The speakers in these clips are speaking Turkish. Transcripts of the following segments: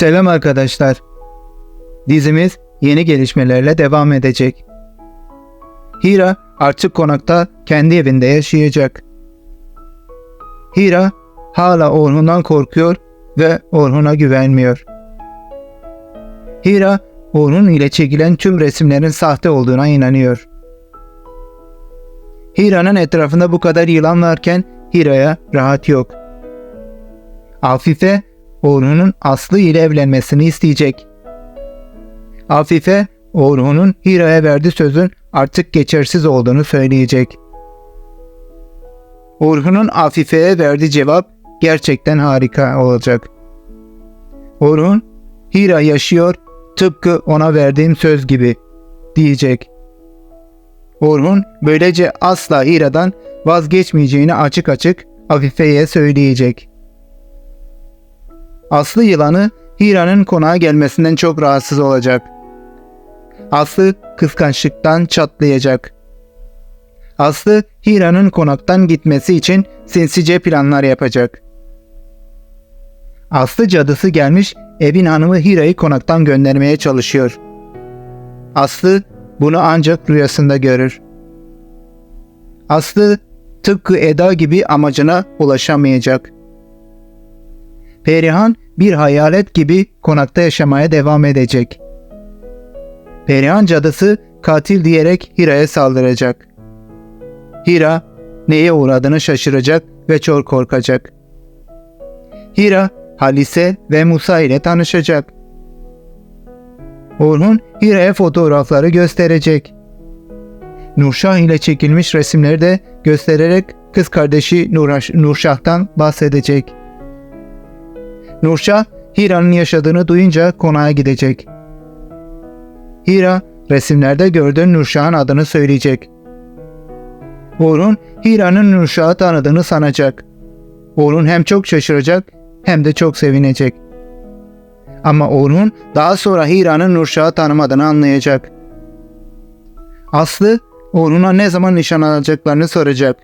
Selam arkadaşlar. Dizimiz yeni gelişmelerle devam edecek. Hira artık konakta kendi evinde yaşayacak. Hira hala Orhun'dan korkuyor ve Orhun'a güvenmiyor. Hira Orhun ile çekilen tüm resimlerin sahte olduğuna inanıyor. Hira'nın etrafında bu kadar yılan varken Hira'ya rahat yok. Afife Orhun'un Aslı ile evlenmesini isteyecek. Afife, Orhun'un Hira'ya verdiği sözün artık geçersiz olduğunu söyleyecek. Orhun'un Afife'ye verdiği cevap gerçekten harika olacak. Orhun, Hira yaşıyor tıpkı ona verdiğim söz gibi diyecek. Orhun böylece asla Hira'dan vazgeçmeyeceğini açık açık Afife'ye söyleyecek. Aslı yılanı Hira'nın konağa gelmesinden çok rahatsız olacak. Aslı kıskançlıktan çatlayacak. Aslı Hira'nın konaktan gitmesi için sinsice planlar yapacak. Aslı cadısı gelmiş evin hanımı Hira'yı konaktan göndermeye çalışıyor. Aslı bunu ancak rüyasında görür. Aslı tıpkı Eda gibi amacına ulaşamayacak. Perihan bir hayalet gibi konakta yaşamaya devam edecek. Perihan cadısı katil diyerek Hira'ya saldıracak. Hira neye uğradığını şaşıracak ve çok korkacak. Hira Halise ve Musa ile tanışacak. Orhun Hira'ya fotoğrafları gösterecek. Nurşah ile çekilmiş resimleri de göstererek kız kardeşi Nurşah'tan bahsedecek. Nurşah Hira'nın yaşadığını duyunca konağa gidecek. Hira resimlerde gördüğün Nurşah'ın adını söyleyecek. Orhun Hira'nın Nurşah'ı tanıdığını sanacak. Orhun hem çok şaşıracak hem de çok sevinecek. Ama Orhun daha sonra Hira'nın Nurşah'ı tanımadığını anlayacak. Aslı Orhun'a ne zaman nişan alacaklarını soracak.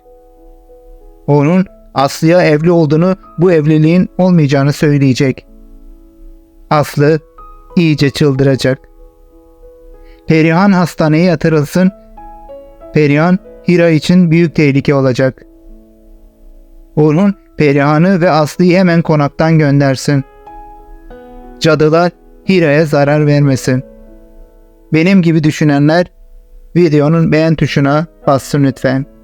Orhun Aslı'ya evli olduğunu, bu evliliğin olmayacağını söyleyecek. Aslı iyice çıldıracak. Perihan hastaneye yatırılsın. Perihan Hira için büyük tehlike olacak. Orhun Perihan'ı ve Aslı'yı hemen konaktan göndersin. Cadılar Hira'ya zarar vermesin. Benim gibi düşünenler videonun beğen tuşuna bassın lütfen.